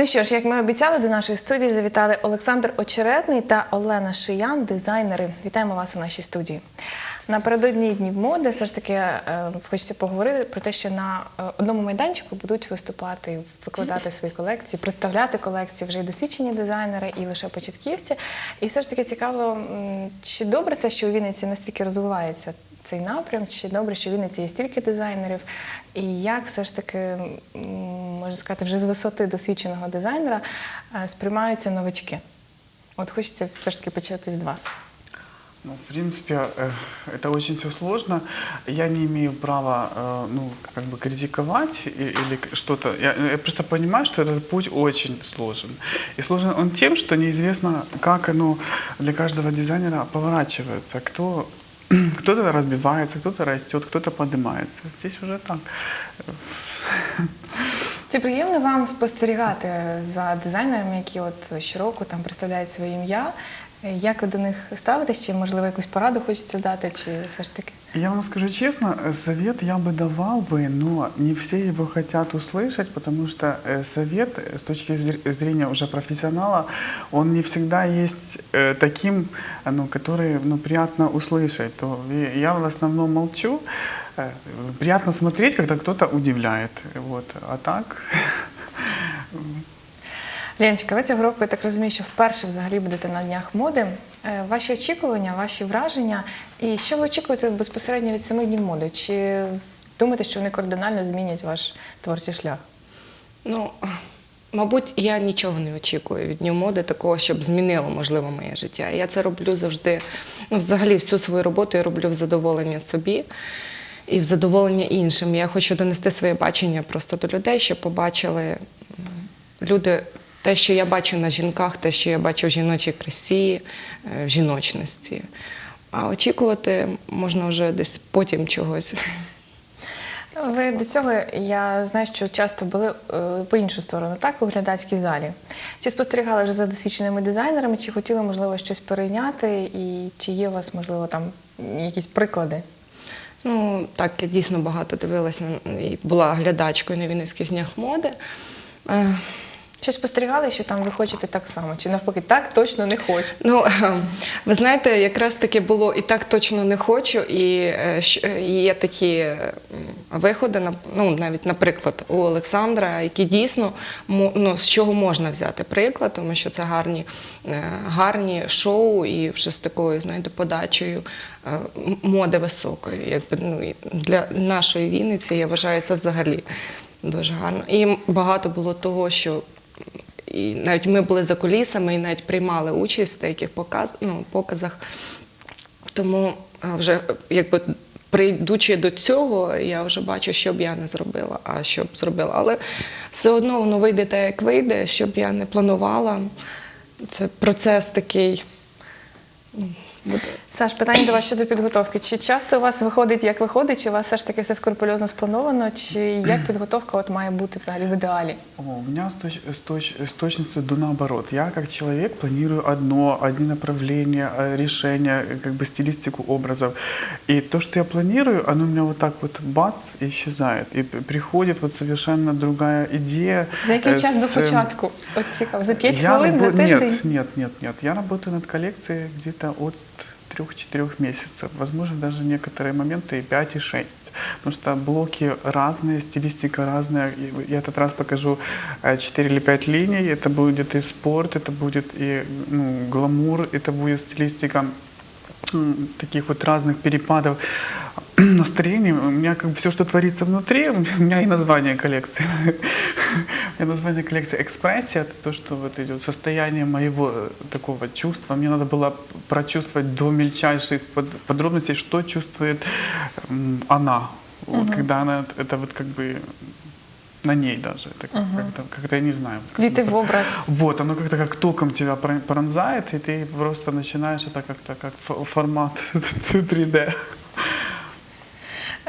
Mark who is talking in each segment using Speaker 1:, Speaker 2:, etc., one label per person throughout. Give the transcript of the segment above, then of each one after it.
Speaker 1: Ну що ж, як ми обіцяли, до нашої студії завітали Олександр Очеретний та Олена Шиян, дизайнери. Вітаємо вас у нашій студії. Напередодні днів моди все ж таки е, хочеться поговорити про те, що на е, одному майданчику будуть виступати, викладати свої колекції, представляти колекції вже й досвідчені дизайнери, і лише початківці. І все ж таки цікаво, чи добре це, що у Вінниці настільки розвивається цей напрям, чи добре, що в Вінниці є стільки дизайнерів, і як все ж таки, м, можна сказати, вже з висоти досвідченого дизайнера е, сприймаються новачки? От хочеться все ж таки почати від вас.
Speaker 2: Ну, в принципе, э, это очень все сложно. Я не имею права, э, ну, как бы критиковать и- или к- что-то. Я, я просто понимаю, что этот путь очень сложен. И сложен он тем, что неизвестно, как оно для каждого дизайнера поворачивается. Кто кто-то разбивается, кто-то растет, кто-то поднимается. Здесь уже так.
Speaker 1: Чи приємно вам спостерігати за дизайнерами, які от щороку там представляють своє ім'я? Е, Як ви до них ставитесь? Чи можливо якусь пораду хочеться дати, чи все ж таки?
Speaker 2: Я вам скажу честно, э, совет я бы давал бы, но не все его хотят услышать, потому что э, совет э, с точки зр- зрения уже профессионала, он не всегда есть э, таким, э, ну, который ну, приятно услышать. То и я в основном молчу. Э, Приятно смотреть, когда кто-то удивляет. Вот. А так...
Speaker 1: Леночка, ви цього року, я так розумію, що вперше взагалі будете на днях моди. Е, Ваші очікування, ваші враження, і що ви очікуєте безпосередньо від самих днів моди? Чи думаєте, що вони кардинально змінять ваш творчий шлях?
Speaker 3: Ну, мабуть, я нічого не очікую від Дню моди, такого, щоб змінило, можливо, моє життя. Я це роблю завжди. Ну, взагалі, всю свою роботу я роблю в задоволення собі і в задоволення іншим. Я хочу донести своє бачення просто до людей, щоб побачили люди те, що я бачу на жінках, те, що я бачу в жіночій красі, е, в жіночності. А очікувати можна вже десь потім чогось.
Speaker 1: Ви до цього я знаю, що часто були е, по іншу сторону, так, у глядацькій залі. Чи спостерігали вже за досвідченими дизайнерами, чи хотіли, можливо, щось перейняти, і чи є у вас, можливо, там якісь приклади?
Speaker 3: Ну, так, я дійсно багато дивилася і була глядачкою на Вінницьких днях моди.
Speaker 1: Чи спостерігали, що там ви хочете так само? Чи навпаки, так точно не хочу?
Speaker 3: Ну, ви знаєте, якраз таки було і так точно не хочу, і е, е, є такі виходи, ну, навіть, наприклад, у Олександра, які дійсно ну, з чого можна взяти приклад, тому що це гарні, е, гарні шоу і вже з такою, знаєте, подачею моди високої. Якби, ну, для нашої Вінниці я вважаю це взагалі дуже гарно. І багато було того, що і навіть ми були за кулісами і навіть приймали участь в деяких показ, ну, показах. Тому вже якби прийдучи до цього, я вже бачу, що б я не зробила, а що б зробила. Але все одно воно вийде так, як вийде, що б я не планувала. Це процес такий. ну, буде.
Speaker 1: Саш, питання до вас щодо підготовки. Чи часто у вас виходить, як виходить, чи у вас все ж таки все скрупульозно сплановано, чи як підготовка от має бути взагалі в ідеалі?
Speaker 2: О, у меня с, точ- с точ- с точностью до наоборот. Я как человек планирую одно, одни направления, э, решения, э, как бы стилистику образов. И то, что я планирую, оно у меня вот так вот бац, и исчезает. И п- приходит вот совершенно другая идея.
Speaker 1: За який
Speaker 2: э,
Speaker 1: час до
Speaker 2: с, э,
Speaker 1: початку? От цікаво, за 5
Speaker 2: я
Speaker 1: хвилин, за
Speaker 2: рабо-
Speaker 1: тиждень?
Speaker 2: Нет, нет, нет, нет. Я работаю над коллекцией где-то от трех-четырех месяцев. Возможно, даже некоторые моменты и 5, и 6. Потому что блоки разные, стилистика разная. Я этот раз покажу э, 4 или 5 линий. Это будет и спорт, это будет и ну, гламур, это будет стилистика таких вот разных перепадов настроений. У меня как бы все, что творится внутри, у меня и название коллекции. Меня название коллекции «Экспрессия» — это то, что вот идет состояние моего э, такого чувства. Мне надо было прочувствовать до мельчайших под- подробностей, что чувствует м, она. Вот, Когда она, это вот как бы на ней даже. Это как- как-то, как-то я не знаю. будто-
Speaker 1: в образ.
Speaker 2: вот, оно как-то как током тебя пр- пронзает, и ты просто начинаешь это как-то как фо- формат 3D.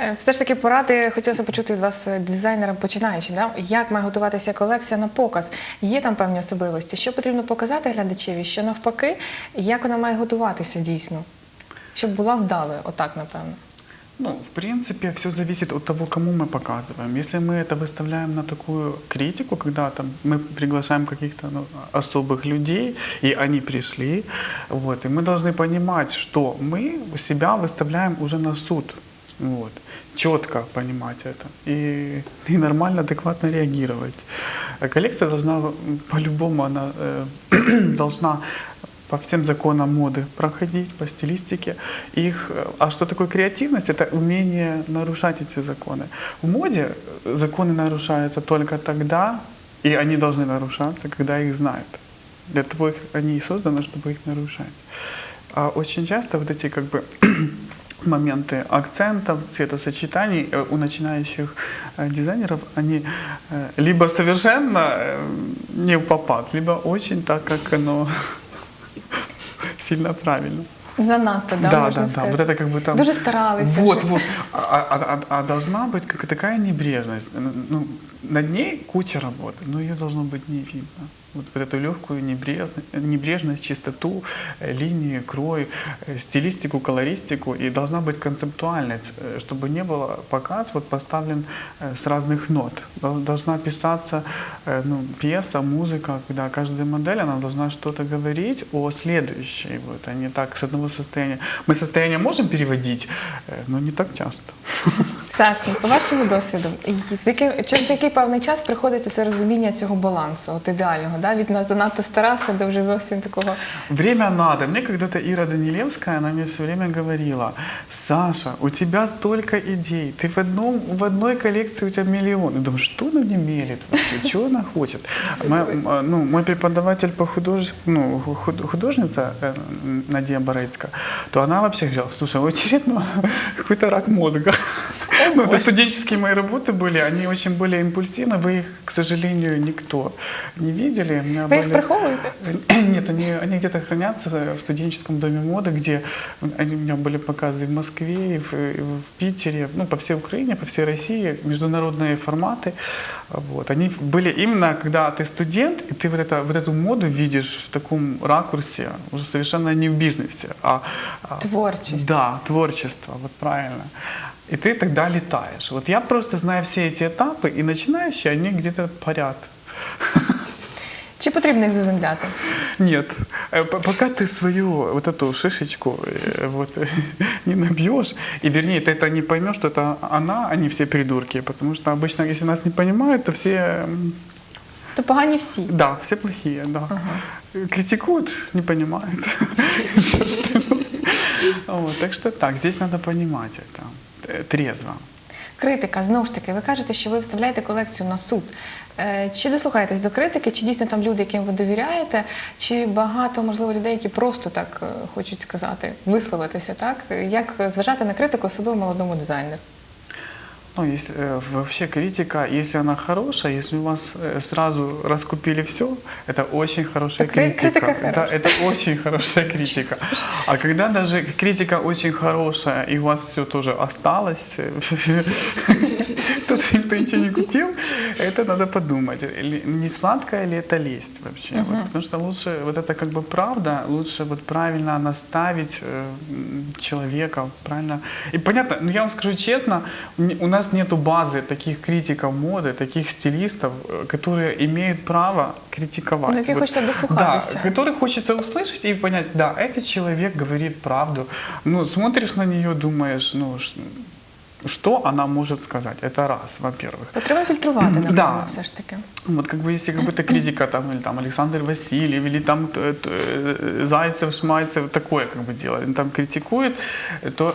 Speaker 1: Е, Все ж таки поради хотілося почути від вас е, дизайнерам починаючи. Да? Як має готуватися колекція на показ? Є там певні особливості? Що потрібно показати глядачеві? Що навпаки, як вона має готуватися дійсно? Щоб була вдалою, отак, напевно.
Speaker 2: Ну, в принципе, все зависит от того, кому мы показываем. Если мы это выставляем на такую критику, когда там мы приглашаем каких-то ну, особых людей, и они пришли, вот, и мы должны понимать, что мы себя выставляем уже на суд. Вот. Четко понимать это и, и нормально, адекватно реагировать. А Коллекция должна, по-любому, она э, должна по всем законам моды проходить, по стилистике. Их, а что такое креативность? Это умение нарушать эти законы. В моде законы нарушаются только тогда, и они должны нарушаться, когда их знают. Для того их, они и созданы, чтобы их нарушать. А очень часто вот эти как бы моменты акцентов, цветосочетаний э, у начинающих э, дизайнеров, они э, либо совершенно не в попад, либо очень так, как оно сильно правильно.
Speaker 1: Занадто, да,
Speaker 2: да, да, да.
Speaker 1: сказати.
Speaker 2: Вот это как бы там...
Speaker 1: Дуже старалися.
Speaker 2: Вот, вот. А, а- а- а должна быть как такая небрежность. Ну, над ней куча работы, но ее должно быть не видно. Вот, вот эту легкую небрежность, небрежность чистоту, э, линии, крой, э, стилистику, колористику. И должна быть концептуальность, э, чтобы не было показ вот поставлен с разных нот. Дол- Должна писаться ну, пьеса, музыка, когда каждая модель, она должна что-то говорить о следующей. Вот, а не так с одного состояния. Мы состояние можем переводить, но не так часто.
Speaker 1: Сашенька, по вашому досвіду, з яким, через який певний час приходить це розуміння цього балансу, от ідеального, да? від нас занадто старався до вже зовсім такого.
Speaker 2: Время надо. Мне когда-то Ира Данилевская, она мне все время говорила, Саша, у тебя столько идей, ты в, одном, в одной коллекции у тебя миллион. Я думаю, что она мне мелит вообще, чего она хочет? Моя- ну, мой преподаватель по худож... ну, худ- э, Надія Борецька, то она вообще говорила, слушай, у очередно какой-то рак мозга. Ну, это студенческие мои работы были, они очень были импульсивны, вы их, к сожалению, никто не видели. У меня
Speaker 1: їх
Speaker 2: были-
Speaker 1: приховуєте?
Speaker 2: нет, они, они где-то хранятся в студенческом доме моды, где они, у меня были показы в Москве, и в, и в Питере, ну, по всей Украине, по всей России, международные форматы. Вот. Они были именно, когда ты студент, и ты вот, это, вот эту моду видишь в таком ракурсе, уже совершенно не в бизнесе, а... а-
Speaker 1: Творчесть.
Speaker 2: Да, творчество, вот правильно. И ты тогда летаешь. Вот я просто знаю все эти этапы, и начинающие, они где-то парят.
Speaker 1: Чи потрібно їх заземляти?
Speaker 2: Нет. Э, п- Пока ты свою вот эту шишечку э, вот, не набьешь, и вернее, ты это не поймешь, что это она, а не все придурки. Потому что обычно, если нас не понимают, то все, м,
Speaker 1: То погані всі.
Speaker 2: да, все плохие, да. Критикуют, не понимают. Всё остальное. Вот, Так что так, здесь надо понимать это э, Трезво.
Speaker 1: Критика, знову ж таки, ви кажете, що ви вставляєте колекцію на суд. Е, Чи дослухаєтесь до критики, чи дійсно там люди, яким ви довіряєте, чи багато, можливо, людей, які просто так е, хочуть сказати, висловитися, так? Як зважати на критику особливо молодому дизайнеру?
Speaker 2: Ну, если, э, вообще критика, если она хорошая, если у вас э, сразу раскупили все, это очень хорошая
Speaker 1: Так кри-
Speaker 2: критика.
Speaker 1: критика
Speaker 2: Да,
Speaker 1: хорошая.
Speaker 2: это очень хорошая критика. А когда даже критика очень хорошая, и у вас все тоже осталось, э, тоже никто ничего не купил, это надо подумать, не сладкая ли это лесть вообще. Вот, потому что лучше, вот это как бы правда, лучше вот правильно наставить э, человека, правильно. И понятно, ну я вам скажу честно, у нас нету базы таких критиков моды, таких стилистов, э, которые имеют право критиковать.
Speaker 1: Яких хочеться
Speaker 2: Да,
Speaker 1: дослухатися.
Speaker 2: который хочется услышать и понять, да, этот человек говорит правду. Ну, смотришь на нее, думаешь, ну, ш- что она может сказать? Это раз, во-первых.
Speaker 1: Потрібно фільтрувати, напевно,
Speaker 2: Да.
Speaker 1: все ж таки.
Speaker 2: Вот как бы если какой-то критика там, или там Александр Васильев, или там т- т- э, Зайцев, Шмайцев, такое как бы делает, он там критикует, то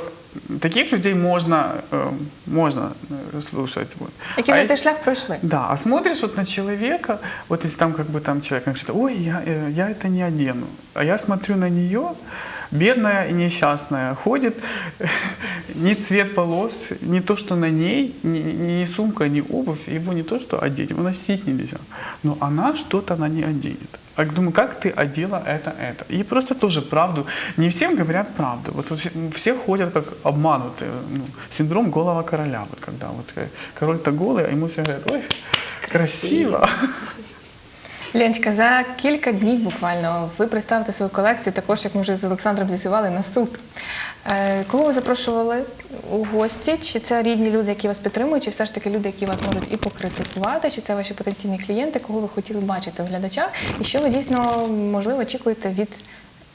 Speaker 2: таких людей можно, э, можно э, слушать. Вот.
Speaker 1: Які
Speaker 2: А
Speaker 1: вже
Speaker 2: если-
Speaker 1: цей шлях пройшли.
Speaker 2: да, а смотришь вот на человека, вот если там как бы там человек говорит, ой, я, э, я это не одену, а я смотрю на нее, бедная и несчастная, ходит, ни цвет волос, не то, что на ней, ни, ни сумка, ни обувь, его не то, что одеть, его носить нельзя, но она что-то она не оденет. А думаю, как ты одела это, это? И просто тоже правду. Не всем говорят правду. Вот все, все ходят как обманутые. Ну, синдром голого короля. Вот когда вот э, король-то голый, а ему все говорят, ой, красиво.
Speaker 1: Леночка, за кілька днів буквально ви представите свою колекцію, також як ми вже з Олександром з'ясували, на суд. Е, Кого ви запрошували у гості? Чи це рідні люди, які вас підтримують, чи все ж таки люди, які вас можуть і покритикувати, чи це ваші потенційні клієнти, кого ви хотіли бачити в глядачах? І що ви дійсно можливо очікуєте від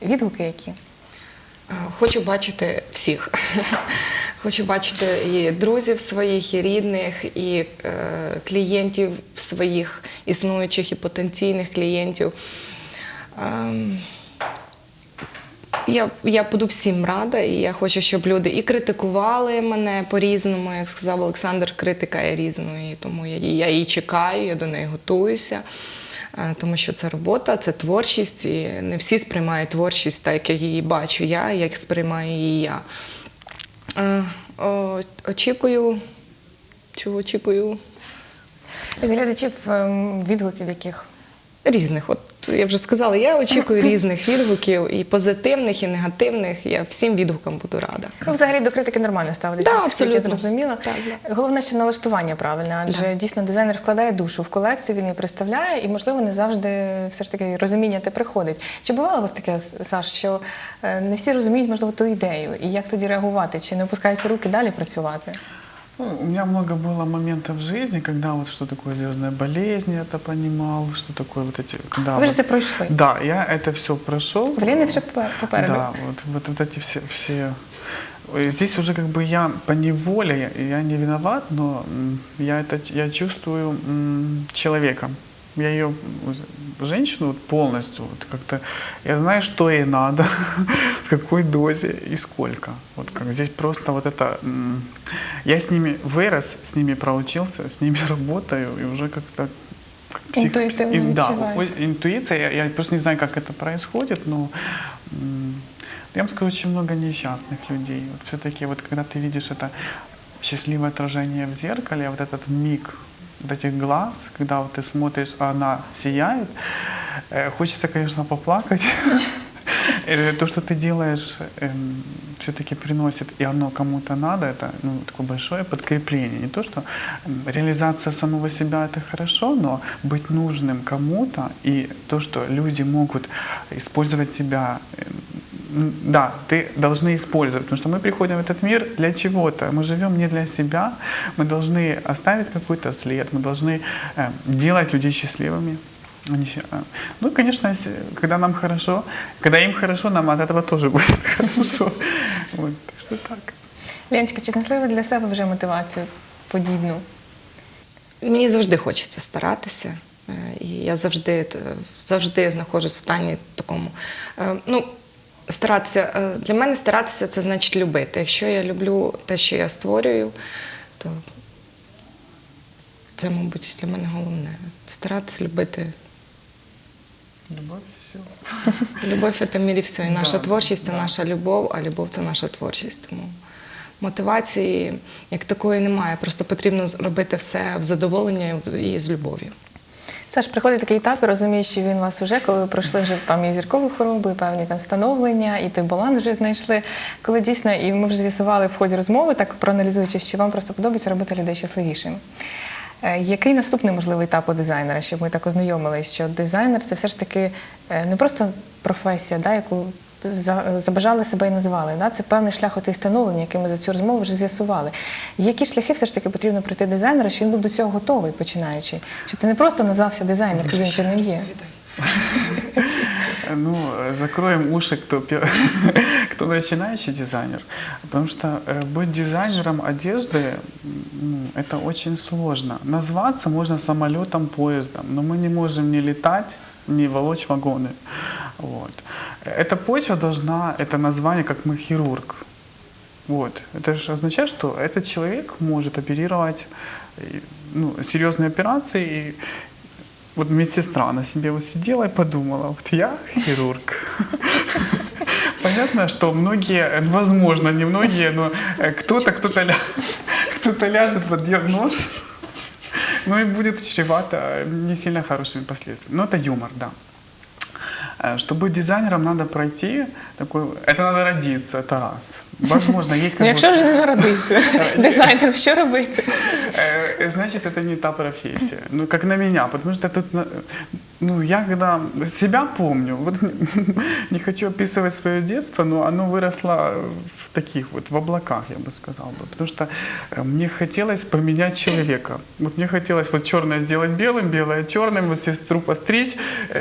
Speaker 1: відгуки, які?
Speaker 3: Хочу бачити всіх. Хочу бачити і друзів своїх, і рідних, і е, клієнтів своїх, існуючих і потенційних клієнтів. Ем, я, я буду всім рада, і я хочу, щоб люди і критикували мене по-різному. Як сказав Олександр, критика є різною, тому я, я її чекаю, я до неї готуюся. Е, Тому що це робота, це творчість, і не всі сприймають творчість так, як я її бачу я, як сприймаю її я. Е, Очікую, чого очікую?
Speaker 1: Від глядачів ем, відгуків яких?
Speaker 3: Різних. От я вже сказала, я очікую різних відгуків, і позитивних, і негативних. Я всім відгукам буду рада.
Speaker 1: Ну, взагалі до критики нормально ставитися.
Speaker 3: Да, абсолютно.
Speaker 1: Я зрозуміла.
Speaker 3: Так,
Speaker 1: Головне, що налаштування правильне, адже
Speaker 3: Да.
Speaker 1: дійсно дизайнер вкладає душу в колекцію, він її представляє, і можливо не завжди все ж таки розуміння те приходить. Чи бувало у вас таке, Саш, що е, не всі розуміють, можливо, ту ідею, і як тоді реагувати? Чи не опускаються руки далі працювати?
Speaker 2: Ну, у меня много было моментов в жизни, когда вот что такое звездная болезнь, я это понимал, что такое вот эти... Когда
Speaker 1: Ви ж
Speaker 2: вот-
Speaker 1: це пройшли.
Speaker 2: Да, я это все прошел.
Speaker 1: В Лені ще попе- попереду.
Speaker 2: Да, вот, вот, вот эти все, все... Ой, Здесь уже как бы я по неволе, я, я не виноват, но м, я это я чувствую м, человека. Я ее, женщину вот полностью, вот как-то, я знаю, что ей надо, в какой дозе и сколько. Вот как здесь просто вот это, я с ними вырос, с ними проучился, с ними работаю и уже как-то как псих-
Speaker 1: Интуитивно
Speaker 2: и- да, интуиция, я, я просто не знаю, как это происходит, но я вам скажу, очень много несчастных людей. Вот все-таки вот когда ты видишь это счастливое отражение в зеркале, вот этот миг вот этих глаз, когда вот ты смотришь, а она сияет, э, хочется, конечно, поплакать. То, что ты делаешь, все-таки приносит, и оно кому-то надо, это ну, такое большое подкрепление. Не то, что м, реализация самого себя это хорошо, но быть нужным кому-то и то, что люди могут использовать тебя, э, м, да, ты должны использовать, потому что мы приходим в этот мир для чего-то. Мы живем не для себя, мы должны оставить какой-то след, мы должны э, делать людей счастливыми. Они ща- а, Ну, и, конечно, если- когда нам хорошо, когда им хорошо, нам от этого тоже будет хорошо. Вот, так что так.
Speaker 1: Леночка, чи знайшли ви для себе вже мотивацію подібну?
Speaker 3: Мені завжди хочеться старатися. е, І я завжди, е, завжди знаходжусь в стані такому. е, Ну, старатися, е, для мене старатися це значить любити. Якщо я люблю те, що я створюю, то це, мабуть, для мене головне. Старатися любити.
Speaker 2: Любовь, все.
Speaker 3: Любов це в мірі все. І наша
Speaker 2: Да,
Speaker 3: творчість це
Speaker 2: да.
Speaker 3: наша любов, а любов це наша творчість. Тому мотивації як такої немає. Просто потрібно робити все в задоволення і з любов'ю.
Speaker 1: Саш, приходить такий етап, і розумієш, що він у вас уже, коли ви пройшли вже там і зіркову хворобу, і певні там становлення, і той баланс вже знайшли. Коли дійсно, і ми вже з'ясували в ході розмови, так проаналізуючи, що вам просто подобається робити людей щасливішими. Е, Який наступний можливий етап у дизайнера, щоб ми так ознайомились, що дизайнер це все ж таки е, не просто професія, да, яку забажали себе і назвали. Да? Це певний шлях оцей становлення, який ми за цю розмову вже з'ясували. Які шляхи все ж таки потрібно пройти дизайнеру, що він був до цього готовий, починаючи? Що це не просто назвався дизайнер, і він же ним є.
Speaker 2: Ну, э, закроем уши, кто, пе- кто начинающий дизайнер. Потому что э, быть дизайнером одежды, м, ну, это очень сложно. Назваться можно самолетом, поездом, но мы не можем не летать, Не волочь вагоны. Вот. Эта почва должна, это название, как мы хирург. Вот. Это же означает, что этот человек может оперировать и, ну, серьезные операции. И вот медсестра на себе вот сидела и подумала, вот я хирург. Понятно, что многие, возможно, не многие, но э, кто-то, кто-то, кто-то ляжет под диагноз, ну и будет чревато не сильно хорошими последствиями. Но это юмор, да. Э, Чтобы быть дизайнером, надо пройти такой... Это надо родиться, это раз. Возможно, есть
Speaker 1: Ну,
Speaker 2: как
Speaker 1: якщо вже не народився дизайнером, що робити?
Speaker 2: Значит, это не та профессия. Ну, как на меня, потому что тут, ну, я когда себя помню, вот не хочу описывать свое детство, но оно выросло в таких вот, в облаках, я бы сказал бы. Потому что мне хотелось поменять человека. Вот мне хотелось вот черное сделать белым, белое черным, вот сестру постричь,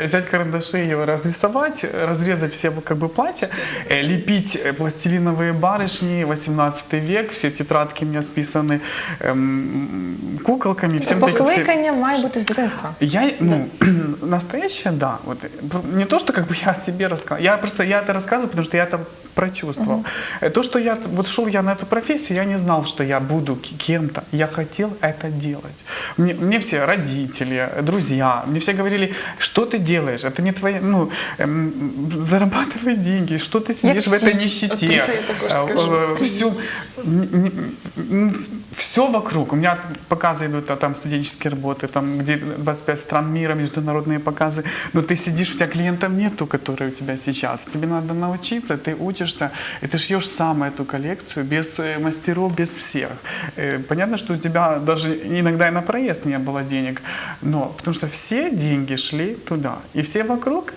Speaker 2: взять карандаши, его разрисовать, разрезать все как бы платья, лепить пластилиновые барышни, 18 век, все тетрадки у меня списаны эм, куколками, всем
Speaker 1: Покликання має бути з дитинства.
Speaker 2: я, ну, настоящее, да. Вот, э, не то, что как бы я о себе рассказываю. Я просто, я это рассказываю, потому что я это прочувствовал. Э, То, что я, вот шел я на эту профессию, я не знал, что я буду кем-то. Я хотел это делать. Мне, мне все родители, друзья, мне все говорили, что ты делаешь? Это не твоя, ну, эм, зарабатывай деньги, что ты сидишь в
Speaker 1: все.
Speaker 2: этой нищете.
Speaker 3: Також
Speaker 2: Э, э, всю, все вокруг. У меня показы идут, а там студенческие работы, там где 25 стран мира, международные показы. Но ты сидишь, у тебя клиентов нету, которые у тебя сейчас. Тебе надо научиться, ты учишься, и ты шьешь сам эту коллекцию без э, мастеров, без всех. Понятно, что у тебя даже иногда и на проезд не было денег, но потому что все деньги шли туда, и все вокруг,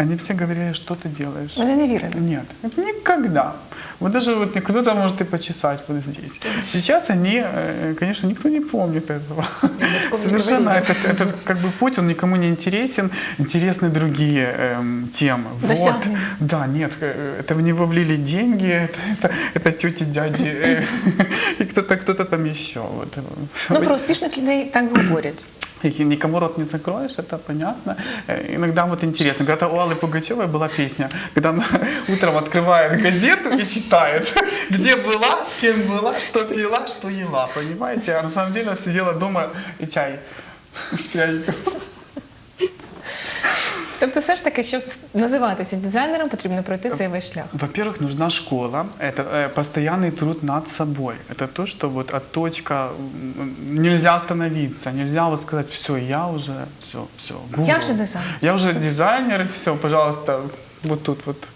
Speaker 2: они все говорили, что ты делаешь.
Speaker 1: Вони не вірили.
Speaker 2: Нет, это никогда. Вот даже вот кто-то может и почесать вот здесь. Сейчас они, э, конечно, никто не помнит этого.
Speaker 3: такого не
Speaker 2: Совершенно
Speaker 3: говорили.
Speaker 2: этот, этот как бы путь, он никому не интересен. Интересны другие эм, темы. Вот.
Speaker 1: Досягнення.
Speaker 2: Да, нет, э, это в него влили деньги, это, это, это тети, дяди э, и кто-то, кто-то там еще. Вот.
Speaker 1: Ну про успішних людей так говорять.
Speaker 2: И никому рот не закроешь, это понятно. Э, Иногда вот интересно, когда у Аллы Пугачевой была песня, когда она утром открывает газету и читает, где была, с кем была, что пила, что ела, понимаете? А на самом деле она сидела дома и чай с пряником.
Speaker 1: Тобто, все ж таки, щоб називатися дизайнером, потрібно пройти цей весь шлях.
Speaker 2: Во-первых, нужна школа. Это э, постоянный труд над собой. Это то, что вот от точка м, нельзя остановиться, нельзя вот сказать, все, я уже, все, все.
Speaker 1: Я вже дизайнер.
Speaker 2: Я уже дизайнер, все, пожалуйста, вот тут вот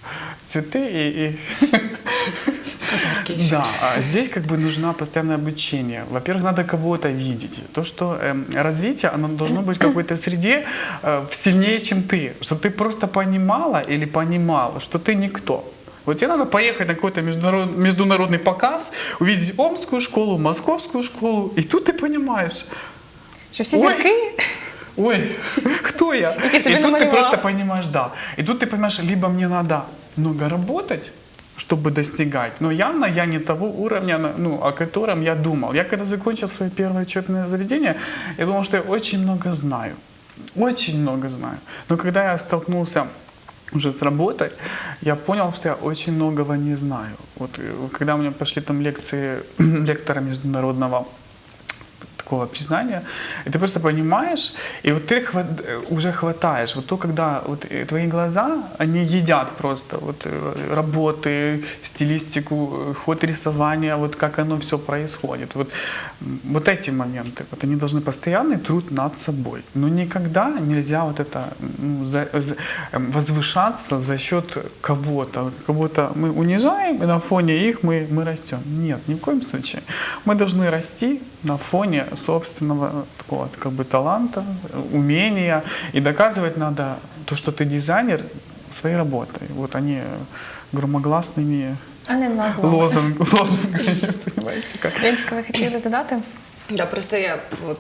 Speaker 2: цветы и, и Да, а здесь как бы нужно постоянное обучение. Во-первых, надо кого-то видеть. То, что эм, развитие, оно должно быть в какой-то среде э, сильнее, чем ты. Чтобы ты просто понимала или понимал, что ты никто. Вот тебе надо поехать на какой-то международ- международный показ, увидеть омскую школу, московскую школу, и тут ты понимаешь,
Speaker 1: Що всі
Speaker 2: Ой.
Speaker 1: зірки
Speaker 2: ой, кто я?
Speaker 1: Які
Speaker 2: И
Speaker 1: собі
Speaker 2: тут ты
Speaker 1: намалював.
Speaker 2: просто понимаешь, да. И тут ты понимаешь, либо мне надо много работать, чтобы достигать, но явно я не того уровня, ну, о котором я думал. Я когда закончил свое первое учебное заведение, я думал, что я очень много знаю. Очень много знаю. Но когда я столкнулся уже с работой, я понял, что я очень многого не знаю. Вот э, когда у меня пошли там лекции лектора международного такого признания, и ты просто понимаешь, и вот ты хва- э, уже хватаешь. Вот то, когда вот э, твои глаза, они едят просто вот э, работы, стилистику, э, ход рисования, вот как оно все происходит. Вот, вот эти моменты, вот они должны постоянный труд над собой. Но никогда нельзя вот это ну, за- эм, возвышаться за счет кого-то. Кого-то мы унижаем, и на фоне их мы, мы растем. Нет, ни в коем случае. Мы должны расти на фоне собственного такого как бы таланта, э, умения. И доказывать надо то, что ты дизайнер своей работой. Вот они э, громогласными
Speaker 1: а не назвами.
Speaker 2: лозунг, лозунгами, понимаете, как.
Speaker 1: Ленчика, ви хотіли додати?
Speaker 3: Да, просто я от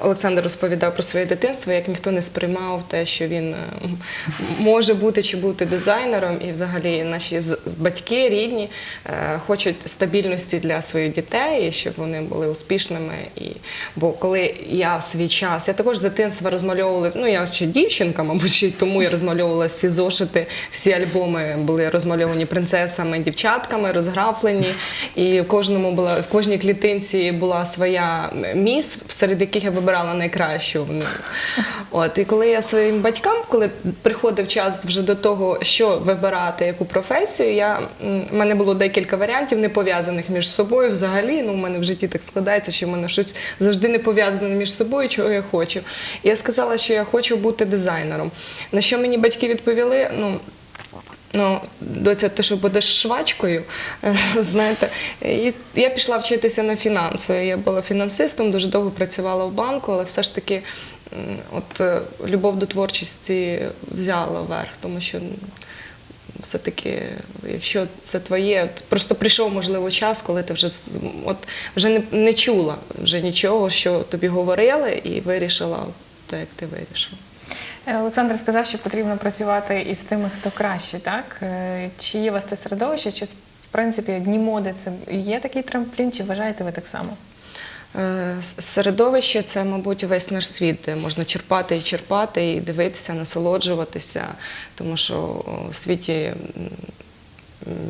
Speaker 3: Олександр розповідав про своє дитинство, як ніхто не сприймав те, що він е, може бути чи бути дизайнером, і взагалі наші батьки рідні е, хочуть стабільності для своїх дітей, щоб вони були успішними. І бо коли я в свій час, я також з дитинства розмальовувала, ну я ще дівчинка, мабуть, тому я розмальовувала всі зошити, всі альбоми були розмальовані принцесами, дівчатками, розграфлені, і в кожному була в кожній клітинці була своя міс, серед яких я вибирала найкращу. От і коли я своїм батькам, коли приходив час вже до того, що вибирати, яку професію, я в мене було декілька варіантів, не пов'язаних між собою. Взагалі, ну в мене в житті так складається, що в мене щось завжди не пов'язане між собою, чого я хочу. І я сказала, що я хочу бути дизайнером. На що мені батьки відповіли? Ну Ну, доця, ти що будеш швачкою, знаєте, і я пішла вчитися на фінанси. Я була фінансистом, дуже довго працювала в банку, але все ж таки от, е, любов до творчості взяла верх, тому що все-таки, якщо це твоє, просто прийшов, можливо, час, коли ти вже от, вже не, не чула вже нічого, що тобі говорили, і вирішила так, як ти вирішила.
Speaker 1: Олександр сказав, що потрібно працювати із тими, хто краще, так? Е, Чи є у вас це середовище, чи в принципі дні моди це є такий трамплін, чи вважаєте ви так само?
Speaker 3: Е, Середовище це, мабуть, весь наш світ, де можна черпати і черпати, і дивитися, насолоджуватися, тому що у світі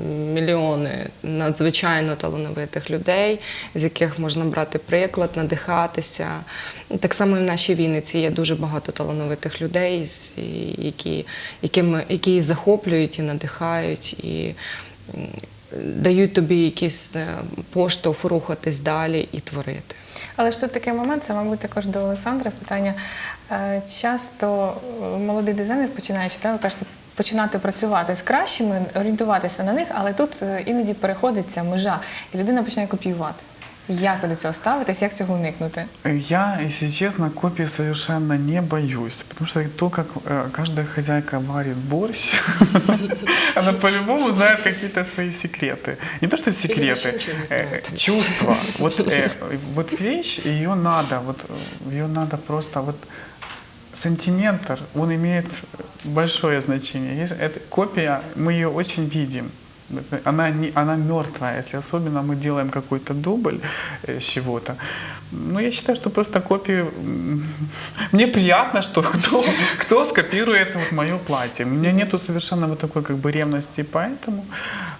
Speaker 3: мільйони надзвичайно талановитих людей, з яких можна брати приклад, надихатися. Так само і в нашій Вінниці є дуже багато талановитих людей, які, якими, які захоплюють і надихають. І, Дають тобі якийсь е, поштовх рухатись далі і творити.
Speaker 1: Але ж тут такий момент, це, мабуть, також до Олександра питання. Е, Часто е, молодий дизайнер, починаючи, так, ви кажете, починати працювати з кращими, орієнтуватися на них, але тут е, іноді переходить ця межа, і людина починає копіювати. Як ви до цього ставитесь, як цього уникнути?
Speaker 2: Я, если честно, копий совершенно не боюсь, потому что то, как э, каждая хозяйка варит борщ, она по-любому знает какие-то свои секреты. Не то, что
Speaker 3: вообще
Speaker 2: секреты,
Speaker 3: ничего не
Speaker 2: э,
Speaker 3: знает.
Speaker 2: чувства. Вот, э, вот вещь, ее надо, вот э, ее надо просто вот сантиметр, он имеет большое значение. Есть, это копия, мы ее очень видим. Она, не, она мертвая, если особенно мы делаем какой-то дубль э, чего-то. Ну, я считаю, что просто копию... Мне приятно, что кто, кто скопирует вот мое платье. У меня нету совершенно вот такой как бы ревности, поэтому...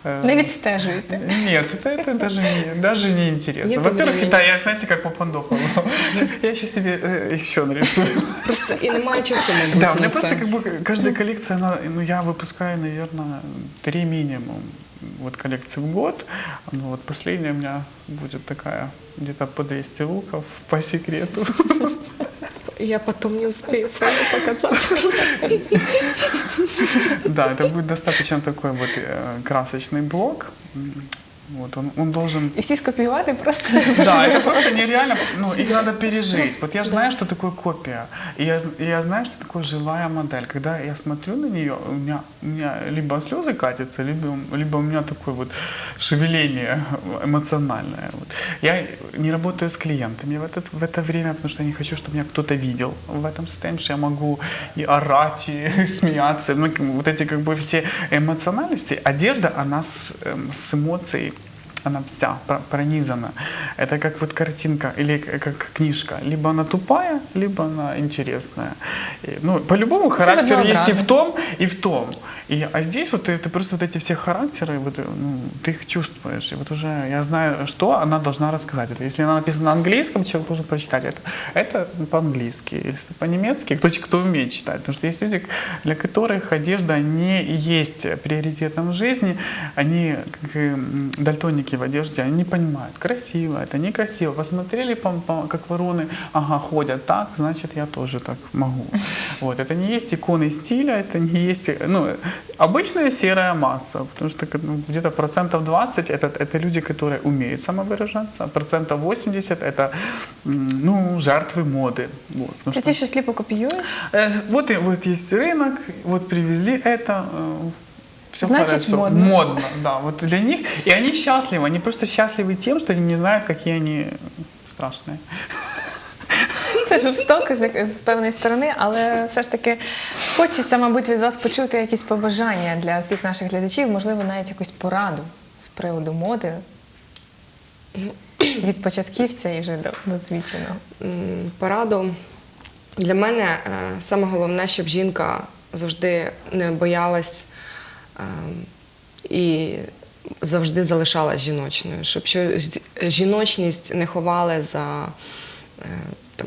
Speaker 2: э,
Speaker 1: Не відстежуєте.
Speaker 2: нет, это, это даже, не, даже не интересно.
Speaker 3: Нет
Speaker 2: Во-первых,
Speaker 3: времени.
Speaker 2: это я, знаете, как Папандополу. Я еще себе э, еще нарисую.
Speaker 3: Просто і немає часу, мабуть.
Speaker 2: Да, у меня
Speaker 3: на
Speaker 2: просто
Speaker 3: це.
Speaker 2: как бы каждая коллекция, она, ну, я выпускаю, наверное, три минимум вот коллекции в год. Ну, вот последняя у меня будет такая где-то по 200 луков, по секрету.
Speaker 3: Я потім не успію своє показати.
Speaker 2: Да, это будет достаточно такой вот э, красочный блок. М, Вот он, он должен
Speaker 1: І всі скопіювати просто
Speaker 2: Да, это просто нереально. Ну, их надо пережить. Вот я знаю, что такое копия. И я, з- и я знаю, что такое живая модель. Когда я смотрю на нее, у меня, у меня либо слезы катятся, либо, либо у меня такое вот шевеление эмоциональное. Вот. Я не работаю с клиентами в, этот, в это время, потому что я не хочу, чтобы меня кто-то видел в этом состоянии, что я могу и орать, и смеяться. Ну, вот эти как бы все эмоциональности. Одежда, она с, эм, с эмоцией она вся пронизана. Это как вот картинка или как книжка. Либо она тупая, либо она интересная. И, ну, по-любому характер есть и в том, и в том. И, а здесь вот ты, ты просто вот эти все характеры, вот, ну, ты их чувствуешь. И вот уже я знаю, что она должна рассказать. Это если она написана на английском, человек должен прочитать это. Это по-английски. Если по-немецки, кто, кто умеет читать. Потому что есть люди, для которых одежда не есть приоритетом в жизни. Они, как дальтоники в одежде, они не понимают, красиво это, некрасиво. Посмотрели, по- по- как вороны, ага, ходят так, значит, я тоже так могу. Вот. Это не есть иконы стиля, это не есть, ну, обычная серая масса, потому что ну, где-то процентов 20 это, это люди, которые умеют самовыражаться, а процентов 80 это, м, ну, жертвы моды. Вот. Потому
Speaker 1: Це
Speaker 2: что-
Speaker 1: ті, що сліпо копіюють.
Speaker 2: Э, Вот, и- вот есть рынок, вот привезли это, все
Speaker 1: Значит,
Speaker 2: хорошо.
Speaker 1: модно.
Speaker 2: Модно, да. Вот для них, и они счастливы, они просто счастливы тем, что они не знают, какие они страшные.
Speaker 1: Це жорстоко з, з певної сторони, але все ж таки хочеться, мабуть, від вас почути якісь побажання для всіх наших глядачів, можливо, навіть якусь пораду з приводу моди. Від початківця і вже до досвідченого.
Speaker 3: Пораду. Для мене е, саме головне, щоб жінка завжди не боялась е, і завжди залишалась жіночною, щоб жіночність не ховали за, е, там,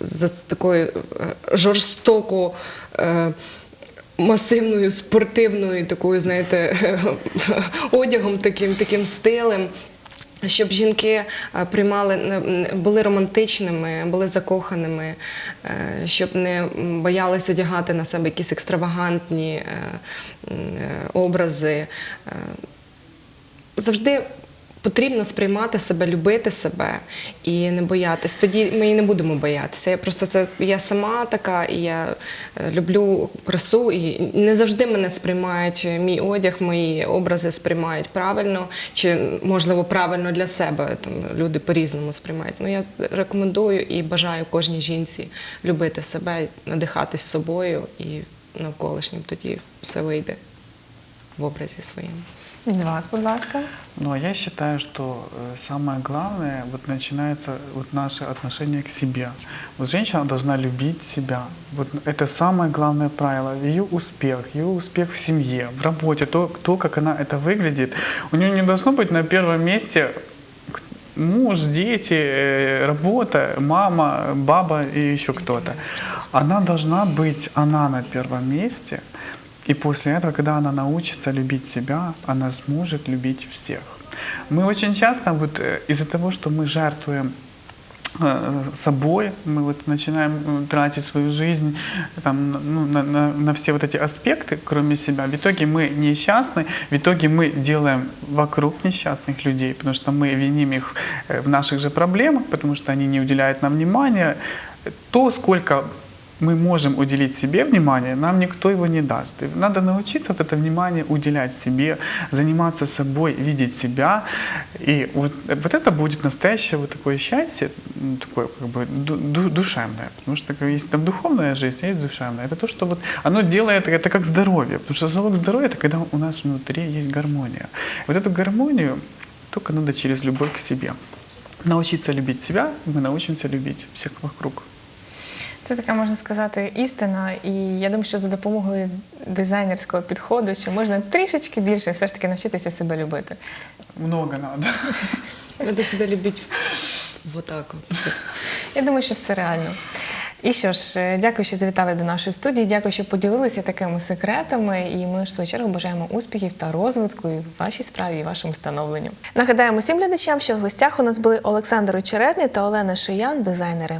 Speaker 3: за такою е, жорстоко. е, Масивною спортивною такою, знаєте, одягом, таким таким стилем. Щоб жінки е, приймали були романтичними, були закоханими, щоб не боялись одягати на себе якісь екстравагантні образи. Завжди потрібно сприймати себе, любити себе і не боятись. Тоді ми і не будемо боятися. Я просто це я сама така, і я е, люблю красу, і не завжди мене сприймають е, мій одяг, мої образи сприймають правильно, чи можливо правильно для себе. Там люди по-різному сприймають. Ну я рекомендую і бажаю кожній жінці любити себе, надихатись собою і навколишнім. Тоді все вийде в образі своєму.
Speaker 1: Від вас, будь ласка.
Speaker 2: Ну, а я считаю, что э, самое главное, вот начинается вот наше отношение к себе. Вот женщина должна любить себя. Вот это самое главное правило. Ее успех, ее успех в семье, в работе, то, то, как она это выглядит. У нее не должно быть на первом месте муж, дети, э, работа, мама, баба и еще кто-то. Она должна быть она на первом месте. И после этого, когда она научится любить себя, она сможет любить всех. Мы очень часто вот э, из-за того, что мы жертвуем э, собой, мы вот начинаем э, тратить свою жизнь там, ну, на, на- на все вот эти аспекты, кроме себя. В итоге мы несчастны, в итоге мы делаем вокруг несчастных людей, потому что мы виним их в наших же проблемах, потому что они не уделяют нам внимания. То, сколько мы можем уделить себе внимание, нам никто его не даст. И надо научиться вот это внимание уделять себе, заниматься собой, видеть себя. И вот, вот это будет настоящее вот такое счастье, ну, такое как бы ду- ду- душевное. Потому что есть там духовная жизнь, а есть душевная. Это то, что вот оно делает, это как здоровье. Потому что залог здоровья это когда у нас внутри есть гармония. Вот эту гармонию только надо через любовь к себе. Научиться любить себя, мы научимся любить всех вокруг.
Speaker 1: Це така можна сказати істина, і я думаю, що за допомогою дизайнерського підходу, що можна трішечки більше все ж таки навчитися себе любити.
Speaker 2: Много надо.
Speaker 3: Надо себя любить вот так.
Speaker 1: Я думаю, що все реально. І що ж, е, дякую, що завітали до нашої студії. Дякую, що поділилися такими секретами. І ми ж в свою чергу бажаємо успіхів та розвитку і в вашій справі, і вашому становленню. Нагадаємо всім глядачам, що в гостях у нас були Олександр Очеретний та Олена Шиян, дизайнери.